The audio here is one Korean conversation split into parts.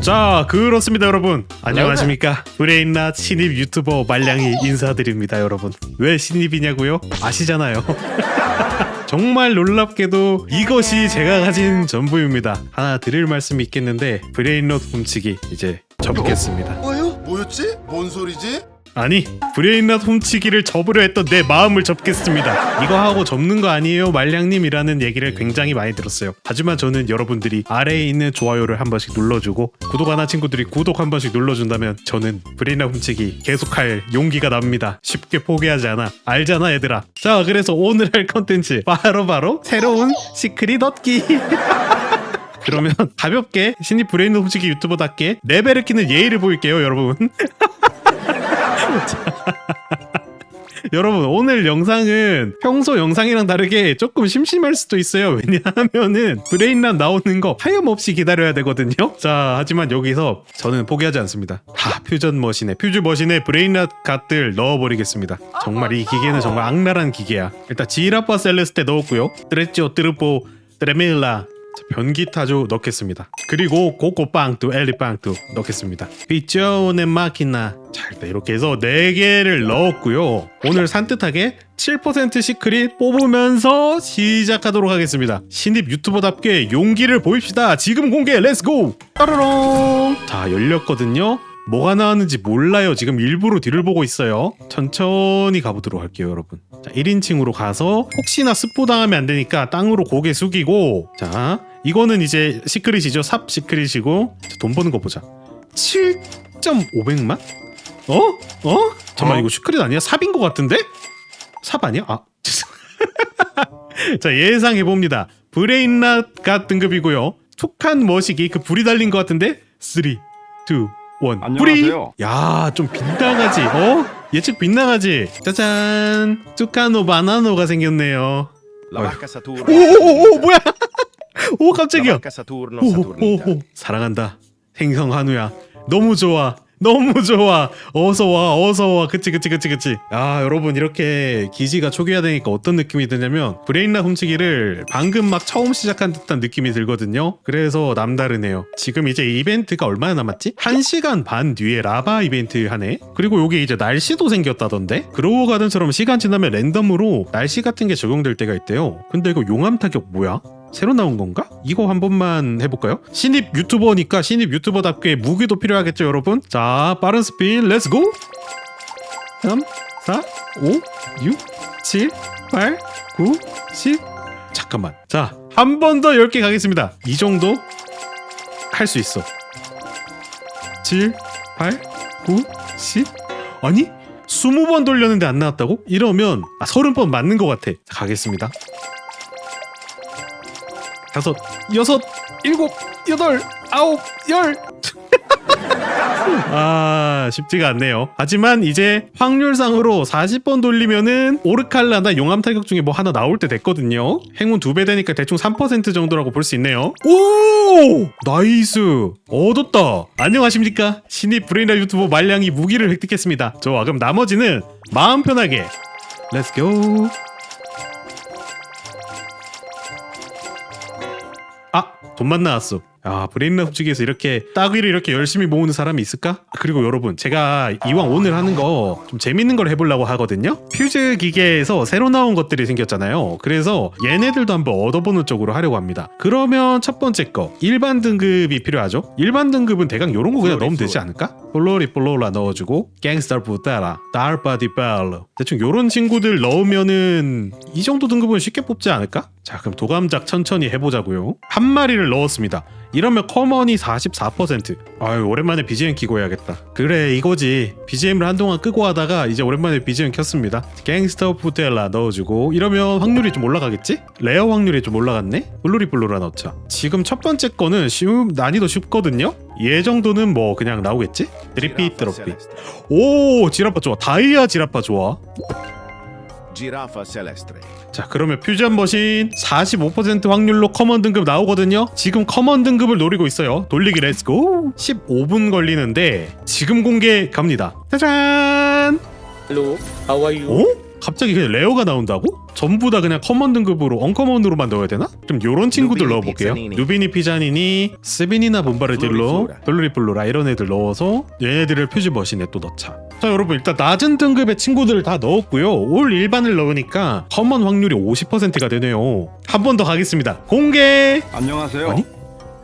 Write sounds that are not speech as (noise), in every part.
자 그렇습니다 여러분 안녕하십니까 브레인낫 신입 유튜버 말량이 인사드립니다 여러분 왜 신입이냐고요? 아시잖아요 (laughs) 정말 놀랍게도 이것이 제가 가진 전부입니다 하나 드릴 말씀이 있겠는데 브레인롯 훔치기 이제 접겠습니다 뭐요? 뭐였지? 뭔 소리지? 아니 브레인낫 훔치기를 접으려 했던 내 마음을 접겠습니다. 이거 하고 접는 거 아니에요 말량님이라는 얘기를 굉장히 많이 들었어요. 하지만 저는 여러분들이 아래에 있는 좋아요를 한 번씩 눌러주고 구독 안 한 친구들이 구독 한 번씩 눌러준다면 저는 브레인낫 훔치기 계속할 용기가 납니다. 쉽게 포기하지 않아. 알잖아 얘들아. 자 그래서 오늘 할 컨텐츠 바로바로 새로운 시크릿 얻기. (laughs) 그러면 가볍게 신입 브레인낫 훔치기 유튜버답게 레벨을 키는 예의를 보일게요 여러분 (laughs) (laughs) 여러분 오늘 영상은 평소 영상이랑 다르게 조금 심심할 수도 있어요. 왜냐하면은 브레인란 나오는 거 하염없이 기다려야 되거든요. 자 하지만 여기서 저는 포기하지 않습니다. 다 퓨전 머신에 퓨즈 머신에 브레인란 갓들 넣어버리겠습니다. 정말 이 기계는 정말 악랄한 기계야. 일단 지라파 셀레스테 넣었고요. 트레찌오 트르포 트레밀라 자, 변기타조 넣겠습니다. 그리고 고코빵도 엘리빵도 넣겠습니다. 피조네 마키나 자 일단 이렇게 해서 4개를 넣었고요. 오늘 산뜻하게 7% 시크릿 뽑으면서 시작하도록 하겠습니다. 신입 유튜버답게 용기를 보입시다. 지금 공개 렛츠고! 따르롱! 자 열렸거든요. 뭐가 나왔는지 몰라요. 지금 일부러 뒤를 보고 있어요. 천천히 가보도록 할게요, 여러분. 자, 1인칭으로 가서 혹시나 스포 당하면 안 되니까 땅으로 고개 숙이고 자, 이거는 이제 시크릿이죠. 삽 시크릿이고 자, 돈 버는 거 보자. 7.500만? 어? 어? 잠깐만 어? 이거 시크릿 아니야? 삽인 것 같은데? 삽 아니야? 아, (laughs) 자 예상해 봅니다. 브레인낫 갓 등급이고요. 툭한 머시기 그 불이 달린 것 같은데 3, 2, 1 불이 안녕하세요. 야좀 빗나가지? 어? 예측 빗나가지? 짜잔. 툭카노 바나노가 생겼네요. 오오오 뭐야? (laughs) 오 깜짝이야. 오오오. 사랑한다. 행성 한우야. 너무 좋아 너무 좋아. 어서 와 어서 와. 그치 그치 그치 그치. 아 여러분 이렇게 기지가 초기화 되니까 어떤 느낌이 드냐면 브레인라 훔치기를 방금 막 처음 시작한 듯한 느낌이 들거든요. 그래서 남다르네요. 지금 이제 이벤트가 얼마나 남았지? 1시간 반 뒤에 라바 이벤트 하네. 그리고 요게 이제 날씨도 생겼다던데? 그로우 가든처럼 시간 지나면 랜덤으로 날씨 같은 게 적용될 때가 있대요. 근데 이거 용암 타격 뭐야? 새로 나온 건가? 이거 한 번만 해볼까요? 신입 유튜버니까 신입 유튜버답게 무기도 필요하겠죠 여러분? 자 빠른 스핀 렛츠고 3 4 5 6 7 8 9 10 잠깐만 자 한 번 더 10개 가겠습니다 이 정도 할 수 있어 7 8 9 10 아니 20번 돌렸는데 안 나왔다고? 이러면 아, 30번 맞는 것 같아 자, 가겠습니다 다섯, 여섯, 일곱, 여덟, 아홉, 열. 아 쉽지가 않네요. 하지만 이제 확률상으로 40번 돌리면은 오르칼라나 용암 타격 중에 뭐 하나 나올 때 됐거든요. 행운 두 배 되니까 대충 3% 정도라고 볼 수 있네요. 오 나이스 얻었다. 안녕하십니까 신입 브레이너 유튜버 말량이 무기를 획득했습니다. 좋아 그럼 나머지는 마음 편하게 렛츠 고. 돈만 나왔어. 아 브레인라 훔치기에서 이렇게 따귀를 이렇게 열심히 모으는 사람이 있을까? 그리고 여러분 제가 이왕 오늘 하는 거 좀 재밌는 걸 해보려고 하거든요. 퓨즈 기계에서 새로 나온 것들이 생겼잖아요. 그래서 얘네들도 한번 얻어보는 쪽으로 하려고 합니다. 그러면 첫 번째 거 일반 등급이 필요하죠? 일반 등급은 대강 요런 거 그냥 넣으면 되지 않을까? 볼로리 볼로라 넣어주고 갱스터 부따라 달바디 벨로 대충 요런 친구들 넣으면은 이 정도 등급은 쉽게 뽑지 않을까? 자 그럼 도감작 천천히 해보자고요. 한 마리를 넣었습니다. 이러면 커먼이 44% 아유 오랜만에 BGM 키고 해야겠다. 그래 이거지. BGM을 한동안 끄고 하다가 이제 오랜만에 BGM 켰습니다. 갱스터 부텔라 넣어주고. 이러면 확률이 좀 올라가겠지? 레어 확률이 좀 올라갔네? 블루리 블루라 넣자. 지금 첫 번째 거는 쉬움 난이도 쉽거든요? 얘 정도는 뭐 그냥 나오겠지? 드리피 드롭피. 오 지라파 좋아. 다이아 지라파 좋아 Giraffa Celestre. 자 그러면 퓨전 머신 45% 확률로 커먼 등급 나오거든요 지금 커먼 등급을 노리고 있어요 돌리기 렛츠고 15분 걸리는데 지금 공개 갑니다 짜잔 Hello, how are you? 어? 갑자기 그냥 레어가 나온다고? 전부 다 그냥 커먼 등급으로 언커먼으로만 넣어야 되나? 좀 요런 친구들 누비니, 넣어볼게요 피자니니. 누비니 피자니니 스빈이나 본바르딜로. 플로리플로라 이런 애들 넣어서 얘네들을 퓨즈 머신에 또 넣자 자 여러분 일단 낮은 등급의 친구들을 다 넣었고요. 올 일반을 넣으니까 커먼 확률이 50%가 되네요. 한 번 더 가겠습니다. 공개! 안녕하세요. 아니?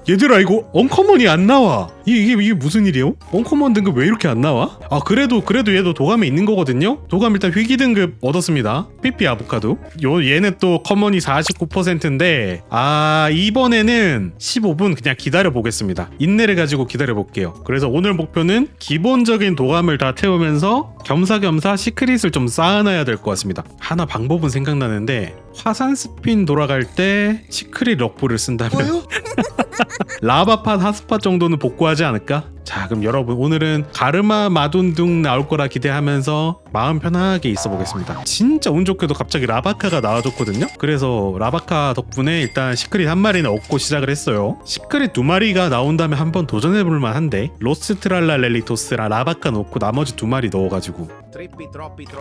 얘들아 이거 언커먼이 안 나와 이게, 이게 이게 무슨 일이요? 언커먼 등급 왜 이렇게 안 나와? 아 그래도 그래도 얘도 도감에 있는 거거든요? 도감 일단 희귀 등급 얻었습니다. 삐삐 아보카도. 요 얘는 또 커먼이 49%인데 아 이번에는 15분 그냥 기다려 보겠습니다. 인내를 가지고 기다려 볼게요. 그래서 오늘 목표는 기본적인 도감을 다 태우면서 겸사겸사 시크릿을 좀 쌓아놔야 될 것 같습니다. 하나 방법은 생각나는데 화산 스핀 돌아갈 때 시크릿 럭브를 쓴다면? (laughs) 라바팟 핫스팟 정도는 복구하지 않을까? 자 그럼 여러분 오늘은 가르마 마돈둥 나올 거라 기대하면서 마음 편하게 있어 보겠습니다. 진짜 운 좋게도 갑자기 라바카가 나와줬거든요? 그래서 라바카 덕분에 일단 시크릿 한 마리는 얻고 시작을 했어요. 시크릿 두 마리가 나온다면 한번 도전해볼 만한데 로스트랄라 렐리토스랑 라바카 넣고 나머지 두 마리 넣어가지고.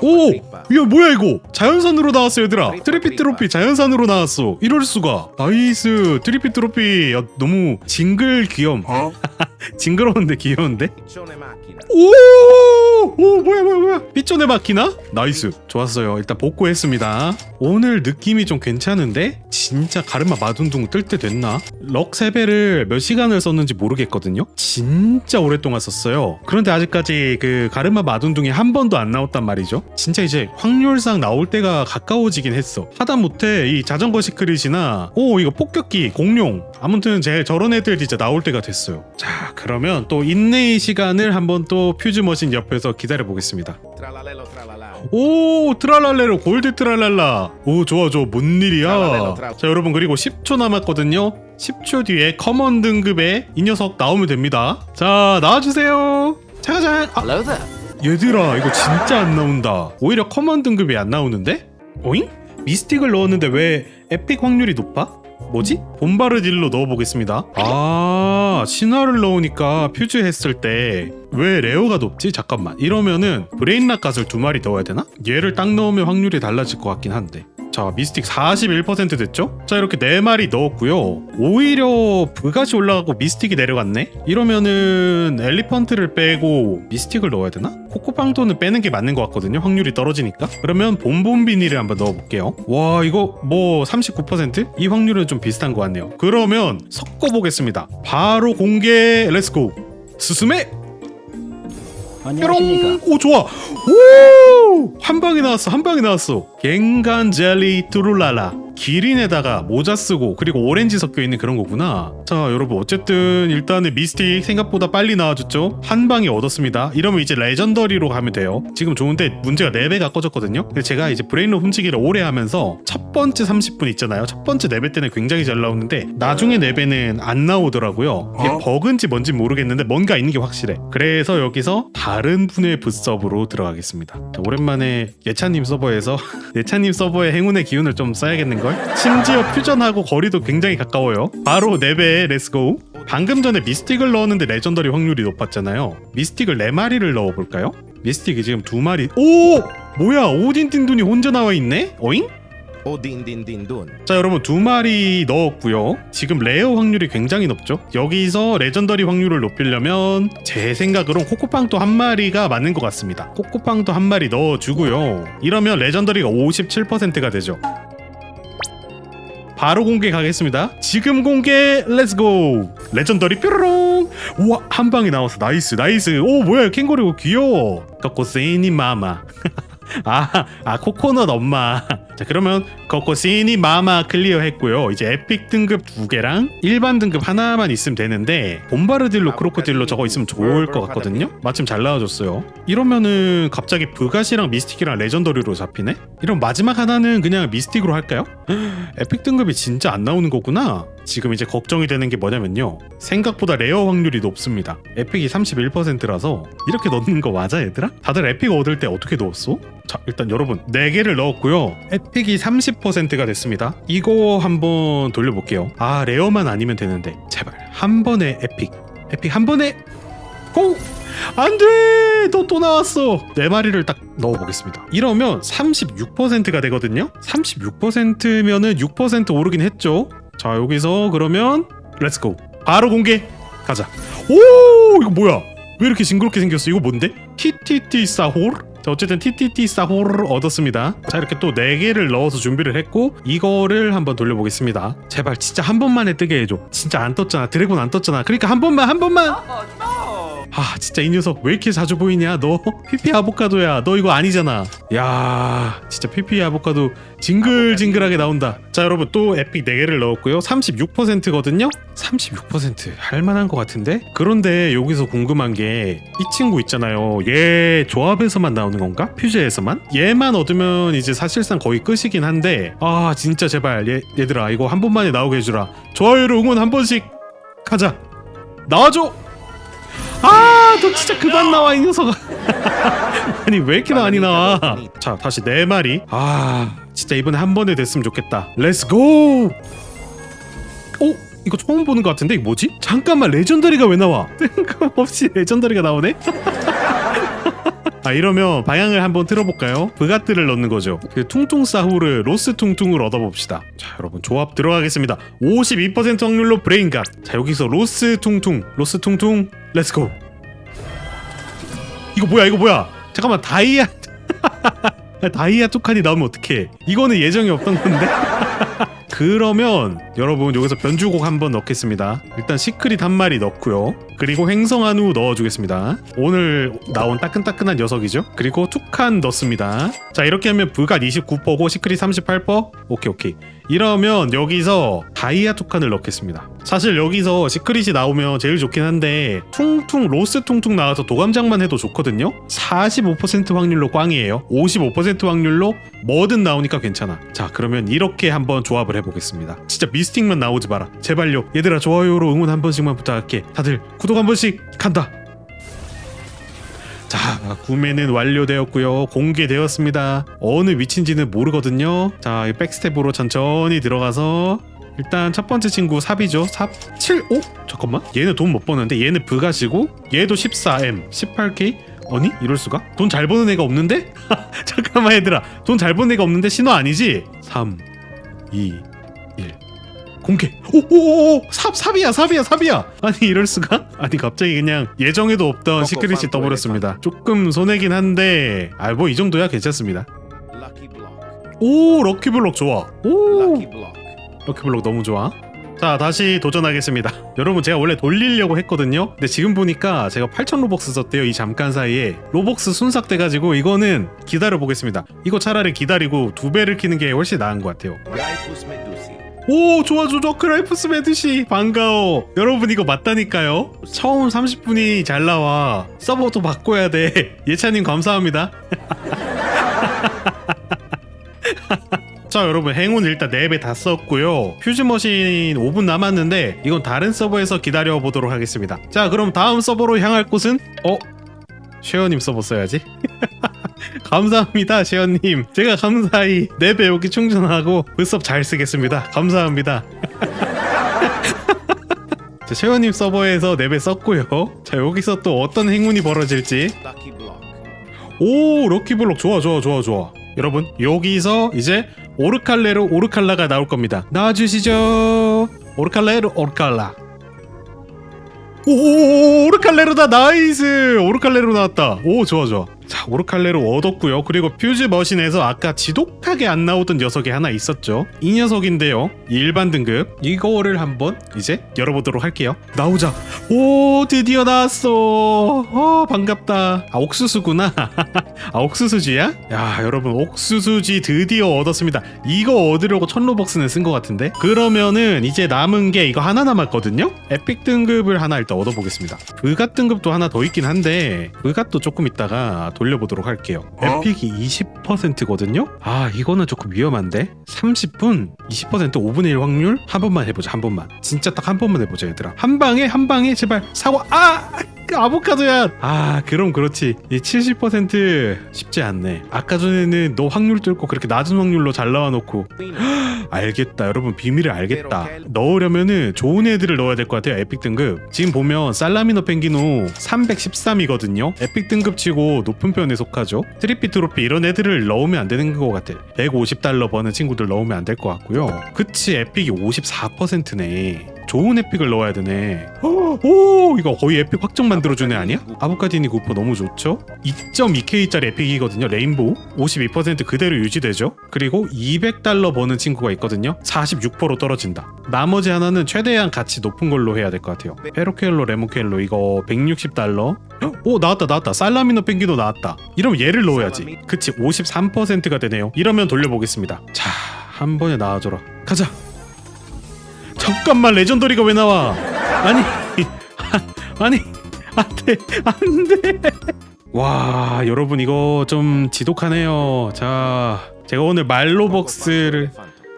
오! 이거 뭐야 이거? 자연산으로 나왔어 얘들아. 트리피 트로피 자연산으로 나왔어. 이럴 수가. 나이스. 트리피 트로피. 야, 너무 징글 귀염. 어? (laughs) 징그러운데 귀여운데? Piccione macchina. 오! 오 뭐야 뭐야 뭐야. 삐쳐내 막히나? 나이스. 좋았어요. 일단 복구했습니다. 오늘 느낌이 좀 괜찮은데? 진짜 가르마 마둔둥 뜰 때 됐나? 럭 3배를 몇 시간을 썼는지 모르겠거든요. 진짜 오랫동안 썼어요. 그런데 아직까지 그 가르마 마둔둥이 한 번도 안 나왔단 말이죠. 진짜 이제 확률상 나올 때가 가까워지긴 했어. 하다못해 이 자전거 시크릿이나 오 이거 폭격기 공룡. 아무튼 제 저런 애들 진짜 나올 때가 됐어요. 자 그러면 또 인내의 시간을 한번 또 퓨즈 머신 옆에서 기다려 보겠습니다. 오 트랄랄레로 골드 트랄랄라 오 좋아 좋아 뭔 일이야. 자 여러분 그리고 10초 남았거든요 10초 뒤에 커먼 등급의 이 녀석 나오면 됩니다 자 나와주세요 자가자 아. 얘들아 이거 진짜 안 나온다 오히려 커먼 등급이 안 나오는데? 오잉? 미스틱을 넣었는데 왜 에픽 확률이 높아? 뭐지? 본바르딜로 넣어보겠습니다 아 신화를 넣으니까 퓨즈 했을 때 왜 레어가 높지? 잠깐만 이러면은 브레인락 갓을 두 마리 넣어야 되나? 얘를 딱 넣으면 확률이 달라질 것 같긴 한데 자 미스틱 41% 됐죠? 자 이렇게 네 마리 넣었고요. 오히려 브갓이 올라가고 미스틱이 내려갔네? 이러면은 엘리펀트를 빼고 미스틱을 넣어야 되나? 코코팡토는 빼는 게 맞는 것 같거든요. 확률이 떨어지니까. 그러면 봄봄비니를 한번 넣어볼게요. 와 이거 뭐 39%? 이 확률은 좀 비슷한 것 같네요. 그러면 섞어보겠습니다. 바로 공개 렛츠고 스스메! 뾰롱! 오 좋아! 오 한 방에 나왔어 한 방에 나왔어 갱간 젤리 뚜룰라라. 기린에다가 모자 쓰고 그리고 오렌지 섞여 있는 그런 거구나. 자 여러분 어쨌든 일단은 미스틱 생각보다 빨리 나와줬죠? 한 방에 얻었습니다. 이러면 이제 레전더리로 가면 돼요. 지금 좋은데 문제가 4배가 꺼졌거든요? 근데 제가 이제 브레인로 훔치기를 오래 하면서 첫 번째 30분 있잖아요? 첫 번째 4배 때는 굉장히 잘 나오는데 나중에 4배는 안 나오더라고요. 이게 어? 버그인지 뭔지 모르겠는데 뭔가 있는 게 확실해. 그래서 여기서 다른 분의 붓서브로 들어가겠습니다. 자, 오랜만에 예찬님 서버에서 (laughs) 예찬님 서버의 행운의 기운을 좀 써야겠는걸 심지어 퓨전하고 거리도 굉장히 가까워요 바로 4배 렛츠고 방금 전에 미스틱을 넣었는데 레전더리 확률이 높았잖아요 미스틱을 4마리를 넣어볼까요? 미스틱이 지금 2마리 오! 뭐야 오딘 딘둔이 혼자 나와 있네? 어잉? Din dun. 자 여러분 두 마리 넣었고요. 지금 레어 확률이 굉장히 높죠? 여기서 레전더리 확률을 높이려면 제 생각으론 코코팡도 한 마리가 맞는 것 같습니다. 코코팡도 한 마리 넣어주고요. 이러면 레전더리가 57%가 되죠. 바로 공개 가겠습니다. 지금 공개 렛츠고 레전더리 뾰로롱! 우와 한 방에 나왔어. 나이스 나이스. 오 뭐야 캥거루 귀여워. 코코세니 마마. (laughs) 아, 아 코코넛 엄마. 자 그러면 코코시니 마마 클리어 했고요. 이제 에픽 등급 두 개랑 일반 등급 하나만 있으면 되는데 봄바르딜로 크로코딜로 저거 있으면 좋을 것 같거든요. 마침 잘 나와줬어요. 이러면은 갑자기 브갓이랑 미스틱이랑 레전더리로 잡히네. 이럼 마지막 하나는 그냥 미스틱으로 할까요? (gasps) 에픽 등급이 진짜 안 나오는 거구나. 지금 이제 걱정이 되는 게 뭐냐면요. 생각보다 레어 확률이 높습니다. 에픽이 31%라서 이렇게 넣는 거 맞아 얘들아? 다들 에픽 얻을 때 어떻게 넣었어? 자 일단 여러분 4개를 넣었고요. 에픽이 30%가 됐습니다. 이거 한번 돌려볼게요. 아 레어만 아니면 되는데 제발 한 번에 에픽. 에픽 한 번에 고! 안돼! 너 또 나왔어. 네 마리를 딱 넣어보겠습니다. 이러면 36%가 되거든요. 36%면은 6% 오르긴 했죠. 자 여기서 그러면 렛츠고. 바로 공개. 가자. 오 이거 뭐야? 왜 이렇게 징그럽게 생겼어? 이거 뭔데? TTT 사홀? 자 어쨌든 TTT 사홀을 얻었습니다. 자 이렇게 또 4개를 넣어서 준비를 했고 이거를 한번 돌려보겠습니다. 제발 진짜 한 번만에 뜨게 해줘. 진짜 안 떴잖아. 드래곤 안 떴잖아. 그러니까 한 번만 한 번만. 아 진짜 이 녀석 왜 이렇게 자주 보이냐 너? 피피 아보카도야. 너 이거 아니잖아. 야 진짜 피피 아보카도 징글징글하게 나온다. 자 여러분 또 에픽 4개를 넣었고요. 36%거든요? 36% 할만한 것 같은데? 그런데 여기서 궁금한 게 이 친구 있잖아요. 얘 조합에서만 나오는 건가? 퓨즈에서만? 얘만 얻으면 이제 사실상 거의 끝이긴 한데 아 진짜 제발 얘, 얘들아 이거 한 번만에 나오게 해주라. 좋아요를 응원 한 번씩. 가자. 나와줘 아, 너 진짜 그만 나와 이 녀석아. (laughs) 아니 왜 이렇게 많이 나와? 자, 다시 네 마리. 아, 진짜 이번에 한 번에 됐으면 좋겠다. 렛츠 고. 오, 이거 처음 보는 것 같은데 이거 뭐지? 잠깐만 레전더리가 왜 나와? (laughs) 뜬금없이 레전더리가 나오네. (laughs) 아 이러면 방향을 한번 틀어볼까요? 브가트를 넣는 거죠. 그 퉁퉁 사후르 로스 퉁퉁을 얻어봅시다. 자 여러분 조합 들어가겠습니다. 52% 확률로 브레인갓. 자 여기서 로스 퉁퉁, 로스 퉁퉁, 렛츠고. 이거 뭐야 이거 뭐야? 잠깐만 다이아 (laughs) 다이아 뚜칸이 나오면 어떡해? 이거는 예정이 없던 건데. (laughs) 그러면 여러분 여기서 변주곡 한번 넣겠습니다. 일단 시크릿 한 마리 넣고요. 그리고 횡성한 후 넣어주겠습니다. 오늘 나온 따끈따끈한 녀석이죠. 그리고 툭칸 넣습니다. 자 이렇게 하면 브갓 29%고 시크릿 38%. 오케이 오케이. 이러면 여기서 다이아 툭칸을 넣겠습니다. 사실 여기서 시크릿이 나오면 제일 좋긴 한데 퉁퉁 로스 퉁퉁 나와서 도감장만 해도 좋거든요. 45% 확률로 꽝이에요. 55% 확률로 뭐든 나오니까 괜찮아. 자 그러면 이렇게 한번 조합을 해보겠습니다. 진짜 미스틱만 나오지 마라. 제발요. 얘들아 좋아요로 응원 한 번씩만 부탁할게. 다들 구독 한 번씩 간다. 자 구매는 완료되었고요 공개되었습니다 어느 위치인지는 모르거든요 자 이 백스텝으로 천천히 들어가서 일단 첫 번째 친구 삽이죠 삽 7, 오? 잠깐만 얘는 돈 못 버는데 얘는 브가시고 얘도 14M 18K 아니 이럴 수가? 돈 잘 버는 애가 없는데? (laughs) 잠깐만 얘들아 돈 잘 버는 애가 없는데 신호 아니지? 3 2 1 공개. 오오오 삽 삽이야 삽이야 삽이야. 아니 이럴 수가? 아니 갑자기 그냥 예정에도 없던 시크릿이 떠버렸습니다. 조금 손해긴 한데 아 뭐 이 정도야? 괜찮습니다. 오 럭키블럭 좋아. 오. 럭키블럭 너무 좋아. 자 다시 도전하겠습니다. (laughs) 여러분 제가 원래 돌리려고 했거든요. 근데 지금 보니까 제가 8,000 로벅스 썼대요 이 잠깐 사이에. 로벅스 순삭 돼가지고 이거는 기다려 보겠습니다. 이거 차라리 기다리고 두 배를 키는 게 훨씬 나은 것 같아요. 오 좋아 좋아. 크라이프스 메드시. 반가워. 여러분 이거 맞다니까요. 처음 30분이 잘 나와. 서버도 바꿔야 돼. (laughs) 예찬님 감사합니다. (laughs) 자 여러분. 행운 일단 4배 다 썼고요. 퓨즈머신 5분 남았는데 이건 다른 서버에서 기다려 보도록 하겠습니다. 자 그럼 다음 서버로 향할 곳은? 어? 쉐어님 서버 써야지 (laughs) 감사합니다 쉐어님. 제가 감사히 4배 여기 충전하고 불섭 잘 쓰겠습니다. 감사합니다. (laughs) 자, 쉐어님 서버에서 4배 썼고요. 자 여기서 또 어떤 행운이 벌어질지. 오 럭키블록 좋아 좋아 좋아 좋아. 여러분 여기서 이제 오르칼레로 오르칼라가 나올 겁니다. 나와주시죠. 오르칼레로 오르칼라. 오 오르칼레로다 나이스! 오르칼레로 나왔다. 오 좋아 좋아 자 오르칼레로 얻었고요. 그리고 퓨즈 머신에서 아까 지독하게 안 나오던 녀석이 하나 있었죠. 이 녀석인데요. 일반 등급. 이거를 한번 이제 열어보도록 할게요. 나오자. 오 드디어 나왔어. 어 반갑다. 아 옥수수구나. (laughs) 아 옥수수지야? 야 여러분 옥수수지 드디어 얻었습니다. 이거 얻으려고 천로벅스는 쓴 것 같은데? 그러면은 이제 남은 게 이거 하나 남았거든요? 에픽 등급을 하나 일단 얻어보겠습니다. 브갓 등급도 하나 더 있긴 한데 브갓도 조금 있다가 돌려보도록 할게요. 어? 에픽이 20%거든요? 아 이거는 조금 위험한데? 30분 20% 5분의 1 확률? 한 번만 해보자 한 번만. 진짜 딱 한 번만 해보자 얘들아. 한 방에 한 방에 제발 사과. 아! 그 아보카도야! 아 그럼 그렇지. 이 70% 쉽지 않네. 아까 전에는 너 확률 뚫고 그렇게 낮은 확률로 잘 나와놓고. Winner. 알겠다. 여러분 비밀을 알겠다. 넣으려면은 좋은 애들을 넣어야 될 것 같아요 에픽 등급. 지금 보면 살라미노 펭기노 313이거든요. 에픽 등급치고 높은 편에 속하죠. 트리피 트로피 이런 애들을 넣으면 안 되는 것 같아. 150달러 버는 친구들 넣으면 안 될 것 같고요. 그치 에픽이 54%네 좋은 에픽을 넣어야 되네. 오 이거 거의 에픽 확정 만들어준 애 아니야? 아보카디니 구퍼 너무 좋죠? 2.2K짜리 에픽이거든요 레인보우. 52% 그대로 유지되죠? 그리고 200달러 버는 친구가 있거든요. 46%로 떨어진다. 나머지 하나는 최대한 가치 높은 걸로 해야 될 것 같아요. 페로켈로 레모켈로 이거 160달러. 오 나왔다 나왔다. 살라미노 펭기도 나왔다. 이러면 얘를 넣어야지. 그치 53%가 되네요. 이러면 돌려보겠습니다. 자 한 번에 나와줘라. 가자 잠깐만 레전더리가 왜 나와? 아니 아니 안돼 안돼. 와 여러분 이거 좀 지독하네요. 자 제가 오늘 말로벅스를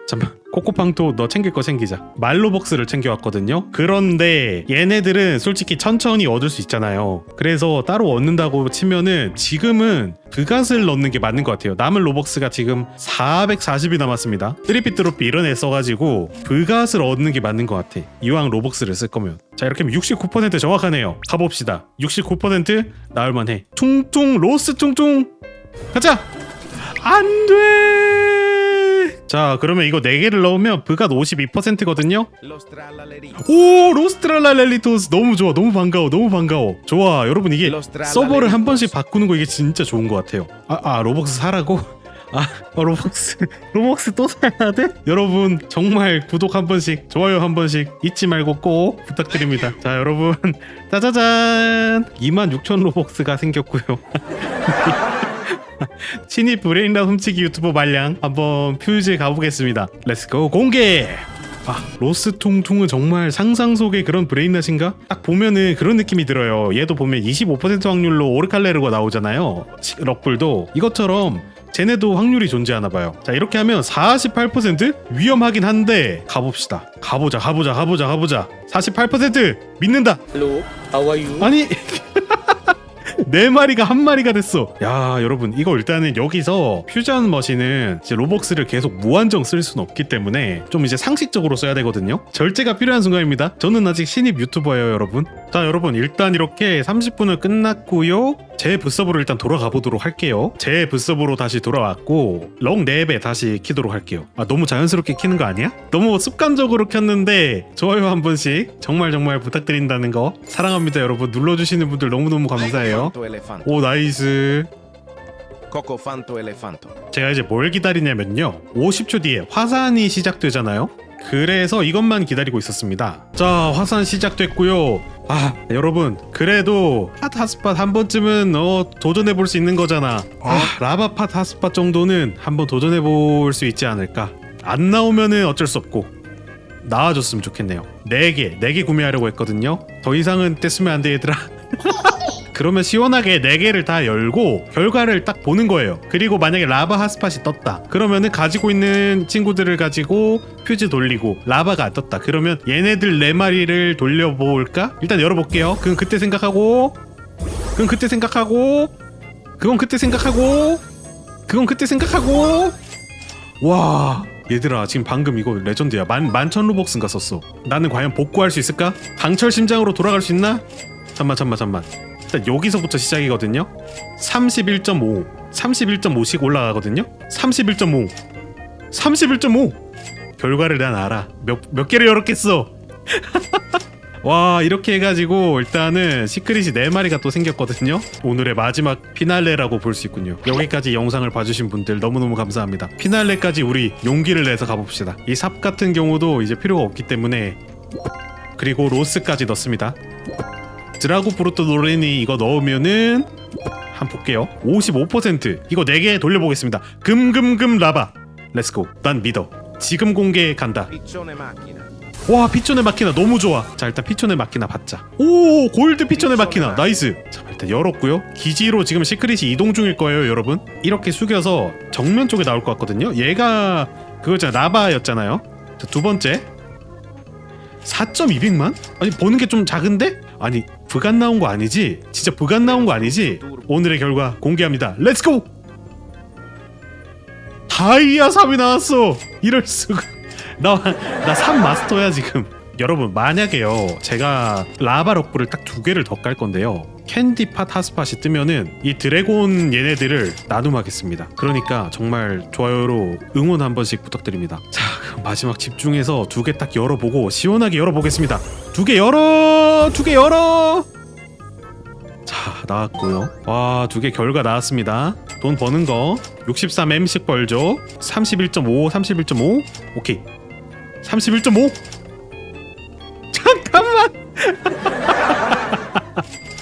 잠깐 코코팡토 너 챙길 거 챙기자. 말로벅스를 챙겨왔거든요. 그런데 얘네들은 솔직히 천천히 얻을 수 있잖아요. 그래서 따로 얻는다고 치면은 지금은 그갓을 넣는 게 맞는 것 같아요. 남은 로벅스가 지금 440이 남았습니다. 트리피트로피 이런 애 써가지고 그갓을 얻는 게 맞는 것 같아. 이왕 로벅스를 쓸 거면. 자 이렇게 하면 69% 정확하네요. 가봅시다. 69% 나올만해. 퉁퉁 로스 퉁퉁! 가자! 안돼 자 그러면 이거 4개를 넣으면 브갓 52%거든요? Los tralalerí. 오 로스트랄랄렐리토스. 너무 좋아 너무 반가워 너무 반가워. 좋아 여러분 이게 서버를 한 번씩 바꾸는 거 이게 진짜 좋은 것 같아요. 아, 아 로벅스 사라고? (laughs) 아 어, 로벅스 (laughs) 로벅스 또 사야 돼? 여러분 정말 구독 한 번씩 좋아요 한 번씩 잊지 말고 꼭 부탁드립니다. 자 여러분 (laughs) 짜자잔! 26,000 로벅스가 생겼고요 (laughs) 신입 브레인라 훔치기 유튜버 말량 한번 퓨즈 가보겠습니다. 렛츠고 공개! 아 로스퉁퉁은 정말 상상 속의 그런 브레인낫인가? 딱 보면은 그런 느낌이 들어요. 얘도 보면 25% 확률로 오르칼레르가 나오잖아요. 시- 럭불도 이것처럼 쟤네도 확률이 존재하나 봐요. 자 이렇게 하면 48% 위험하긴 한데 가봅시다. 가보자 가보자 가보자 가보자. 48% 믿는다. Hello, how are you? 아니 (laughs) 네 마리가 한 마리가 됐어. 야 여러분 이거 일단은 여기서 퓨전 머신은 이제 로벅스를 계속 무한정 쓸 수는 없기 때문에 좀 이제 상식적으로 써야 되거든요. 절제가 필요한 순간입니다. 저는 아직 신입 유튜버예요 여러분. 자 여러분 일단 이렇게 30분을 끝났고요. 제 부서브로 일단 돌아가 보도록 할게요. 제 부서브로 다시 돌아왔고 럭 4배 다시 키도록 할게요. 아 너무 자연스럽게 키는 거 아니야? 너무 습관적으로 켰는데 좋아요 한 번씩 정말 정말 부탁드린다는 거 사랑합니다 여러분 눌러주시는 분들 너무너무 감사해요. 오 나이스. 제가 이제 뭘 기다리냐면요 50초 뒤에 화산이 시작되잖아요 그래서 이것만 기다리고 있었습니다. 자 화산 시작됐고요. 아 여러분 그래도 핫 핫스팟 한 번쯤은 어 도전해 볼 수 있는 거잖아. 아 라바 팟 핫스팟 정도는 한번 도전해 볼 수 있지 않을까? 안 나오면은 어쩔 수 없고. 나와줬으면 좋겠네요. 4개 4개 구매하려고 했거든요. 더 이상은 뗐으면 안 돼 얘들아 (laughs) 그러면 시원하게 4개를 다 열고 결과를 딱 보는 거예요. 그리고 만약에 라바 핫스팟이 떴다. 그러면은 가지고 있는 친구들을 가지고 퓨즈 돌리고 라바가 안 떴다. 그러면 얘네들 4마리를 돌려볼까? 일단 열어볼게요. 그건 그때 생각하고 그건 그때 생각하고 그건 그때 생각하고 그건 그때 생각하고 와 얘들아 지금 방금 이거 레전드야 만 만천 로벅스인가 썼어 나는 과연 복구할 수 있을까? 강철 심장으로 돌아갈 수 있나? 잠만 잠만 잠만 일단 여기서부터 시작이거든요. 31.5 31.5씩 올라가거든요. 31.5 31.5 결과를 난 알아. 몇, 몇 개를 열었겠어? (laughs) 와 이렇게 해가지고 일단은 시크릿이 4마리가 또 생겼거든요. 오늘의 마지막 피날레라고 볼 수 있군요. 여기까지 영상을 봐주신 분들 너무너무 감사합니다. 피날레까지 우리 용기를 내서 가봅시다. 이 삽 같은 경우도 이제 필요가 없기 때문에 그리고 로스까지 넣습니다 브루토 노레니 이거 넣으면은 한번 볼게요. 55% 이거 4개 돌려보겠습니다. 금금금 라바. 렛츠고 난 믿어. 지금 공개 간다. 와 피촌의 마키나. 너무 좋아. 자 일단 피촌의 마키나 받자. 오 골드 피촌의 마키나. 나이스. 자 일단 열었고요. 기지로 지금 시크릿이 이동 중일 거예요 여러분. 이렇게 숙여서 정면 쪽에 나올 것 같거든요. 얘가 그거잖아 라바였잖아요. 자, 두 번째. 4.200만? 아니 보는 게 좀 작은데? 아니 부간 나온 거 아니지? 진짜 부간 나온 거 아니지? 오늘의 결과 공개합니다 렛츠고! 다이아 3이 나왔어 이럴 수가 (laughs) 나 나3 마스터야 지금. 여러분 만약에요 제가 라바 럭브를 딱 두 개를 더 깔 건데요. 캔디팟 핫스팟이 뜨면은 이 드래곤 얘네들을 나눔하겠습니다. 그러니까 정말 좋아요로 응원 한 번씩 부탁드립니다. 자 그럼 마지막 집중해서 두 개 딱 열어보고 시원하게 열어보겠습니다. 두 개 열어! 두 개 열어! 자 나왔고요. 와 두 개 결과 나왔습니다. 돈 버는 거. 63M씩 벌죠. 31.5 31.5 오케이. 31.5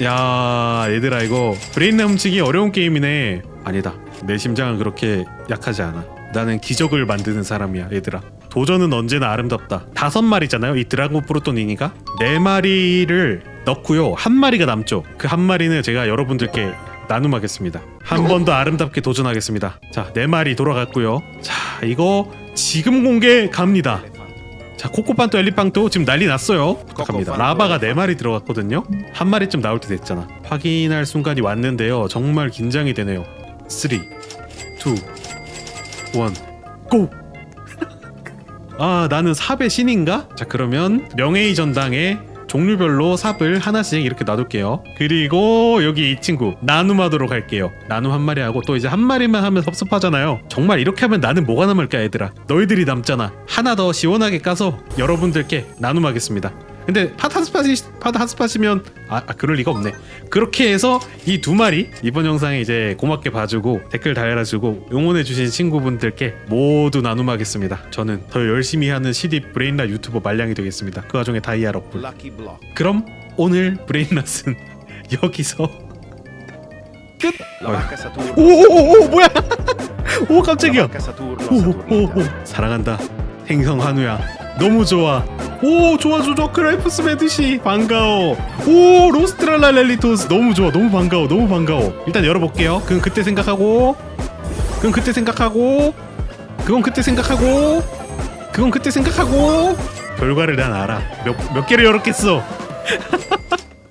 야 얘들아 이거 브레인 훔치기 어려운 게임이네. 아니다. 내 심장은 그렇게 약하지 않아. 나는 기적을 만드는 사람이야 얘들아. 도전은 언제나 아름답다. 다섯 마리잖아요 이 드라곤 프로토니니가. 네 마리를 넣고요 한 마리가 남죠. 그 한 마리는 제가 여러분들께 나눔하겠습니다. 한 번 더 아름답게 도전하겠습니다. 자네 마리 돌아갔고요. 자 이거 지금 공개 갑니다 자 코코판또 엘리팡도 지금 난리 났어요 부탁합니다 라바가 네 엘리팡토. 마리 들어갔거든요 한 마리쯤 나올 때 됐잖아 확인할 순간이 왔는데요 정말 긴장이 되네요 3 2 1 고! (laughs) 아 나는 삽의 신인가? 자 그러면 명예의 전당에 종류별로 삽을 하나씩 이렇게 놔둘게요. 그리고 여기 이 친구 나눔하도록 할게요. 나눔 한 마리 하고 또 이제 한 마리만 하면 섭섭하잖아요. 정말 이렇게 하면 나는 뭐가 남을까 얘들아? 너희들이 남잖아. 하나 더 시원하게 까서 여러분들께 나눔하겠습니다 근데 팟핫스팟이 팟핫스팟이면 아, 아 그럴 리가 없네. 그렇게 해서 이 두 마리 이번 영상에 이제 고맙게 봐주고 댓글 달아주고 응원해주신 친구분들께 모두 나눔하겠습니다. 저는 더 열심히 하는 CD 브레인라 유튜버 말량이 되겠습니다. 그 와중에 다이아 럭블. 그럼 오늘 브레인라스는 (laughs) 여기서 끝. 오오오오 뭐야? (laughs) 오 깜짝이야. 오오오. 사랑한다. 행성 한우야 너무 좋아. 오 좋아 좋아 크라이프스 메드시. 반가워. 오 로스트랄라 렐리토스. 너무 좋아 너무 반가워 너무 반가워. 일단 열어볼게요. 그건 그때 생각하고 그건 그때 생각하고 그건 그때 생각하고 그건 그때 생각하고. 결과를 난 알아. 몇, 몇 개를 열었겠어 (laughs)